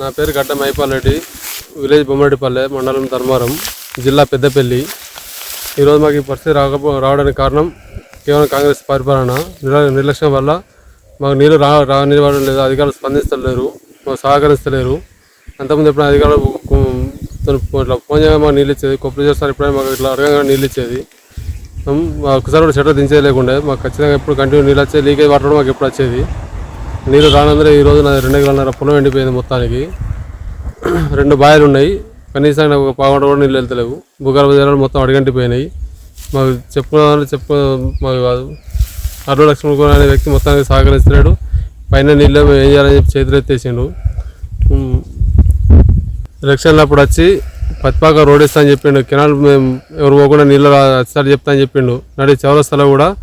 నా పేరు గడ్డ మైపాలరెడ్డి విలేజ్ బొమ్మడిపల్లె మండలం ధర్మారం జిల్లా పెద్దపల్లి. ఈరోజు మాకు ఈ పరిస్థితి రాకపో రావడానికి కారణం కేవలం కాంగ్రెస్ పరిపాలన నిర్లక్ష్యం వల్ల మాకు నీళ్ళు రా రానివ్వడం లేదు అధికారులు స్పందిస్తలేరు మాకు సహకరిస్తలేరు. అంతకుముందు ఎప్పుడైనా అధికారులు తను ఇట్లా ఫోన్ చేయగా మాకు నీళ్ళు ఇచ్చేది కొప్పులు చేస్తారు ఎప్పుడైనా మాకు ఇట్లా అడగంగా నీళ్ళు ఇచ్చేది. మా ఒకసారి కూడా షట్టర్ దించేది మాకు ఖచ్చితంగా ఎప్పుడు కంటిన్యూ నీళ్ళు వచ్చేది లీకేజ్ వాటర్ మాకు ఎప్పుడు వచ్చేది. నీళ్ళు రానందరూ ఈ రోజు నాది రెండు ఎకరాలన్నర పొలం ఎండిపోయింది మొత్తానికి. రెండు బావిలు ఉన్నాయి. కనీసం నాకు ఒక పావుగంట కూడా నీళ్ళు వెళ్తలేవు. భూగర్భ జలాలు మొత్తం అడిగంటిపోయినాయి. మాకు చెప్పుకోవాలని చెప్పు మాకు కాదు. అరవై లక్ష్మణ్ కూడా అనే వ్యక్తి మొత్తానికి సహకరిస్తున్నాడు. పైన నీళ్ళు ఏం చేయాలని చెప్పి చేతులు ఎత్తేసిండు. ఉమ్, ఎలక్షన్లు అప్పుడు వచ్చి పత్తిపాక రోడ్ ఇస్తా అని చెప్పిండు. కెనాల్ మేము ఎవరు పోకుండా నీళ్ళు రా- చెప్తా అని చెప్పిండు. నడి స్థలం కూడా